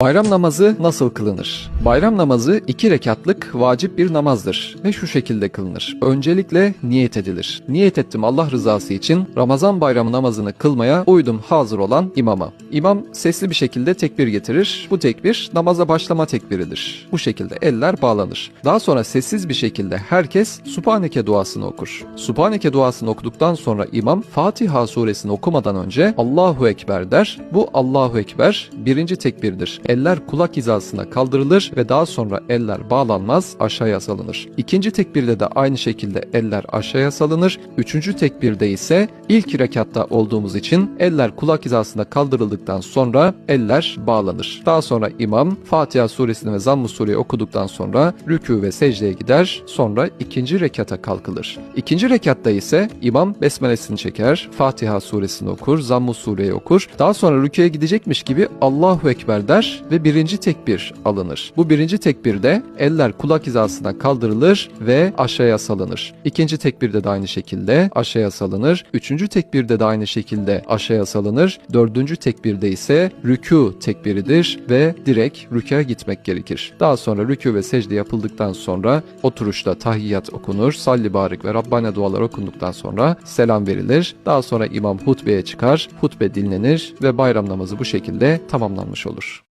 Bayram namazı nasıl kılınır? Bayram namazı iki rekatlık vacip bir namazdır ve şu şekilde kılınır. Öncelikle niyet edilir. Niyet ettim Allah rızası için Ramazan bayramı namazını kılmaya uydum hazır olan imama. İmam sesli bir şekilde tekbir getirir. Bu tekbir namaza başlama tekbiridir. Bu şekilde eller bağlanır. Daha sonra sessiz bir şekilde herkes Subhaneke duasını okur. Subhaneke duasını okuduktan sonra imam Fatiha suresini okumadan önce Allahu Ekber der. Bu Allahu Ekber birinci tekbirdir. Eller kulak hizasına kaldırılır ve daha sonra eller bağlanmaz aşağıya salınır. İkinci tekbirde de aynı şekilde eller aşağıya salınır. Üçüncü tekbirde ise ilk rekatta olduğumuz için eller kulak hizasına kaldırıldıktan sonra eller bağlanır. Daha sonra imam Fatiha suresini ve Zamm-ı sureyi okuduktan sonra rükû ve secdeye gider. Sonra ikinci rekata kalkılır. İkinci rekatta ise imam besmelesini çeker, Fatiha suresini okur, Zamm-ı sureyi okur. Daha sonra rüküye gidecekmiş gibi Allahu Ekber der ve birinci tekbir alınır. Bu birinci tekbirde eller kulak hizasına kaldırılır ve aşağıya salınır. İkinci tekbirde de aynı şekilde aşağıya salınır. Üçüncü tekbirde de aynı şekilde aşağıya salınır. Dördüncü tekbirde ise rükû tekbiridir ve direkt rükûa gitmek gerekir. Daha sonra rükû ve secde yapıldıktan sonra oturuşta tahiyyat okunur, salli barik ve Rabbane dualar okunduktan sonra selam verilir. Daha sonra imam hutbeye çıkar, hutbe dinlenir ve bayram namazı bu şekilde tamamlanmış olur.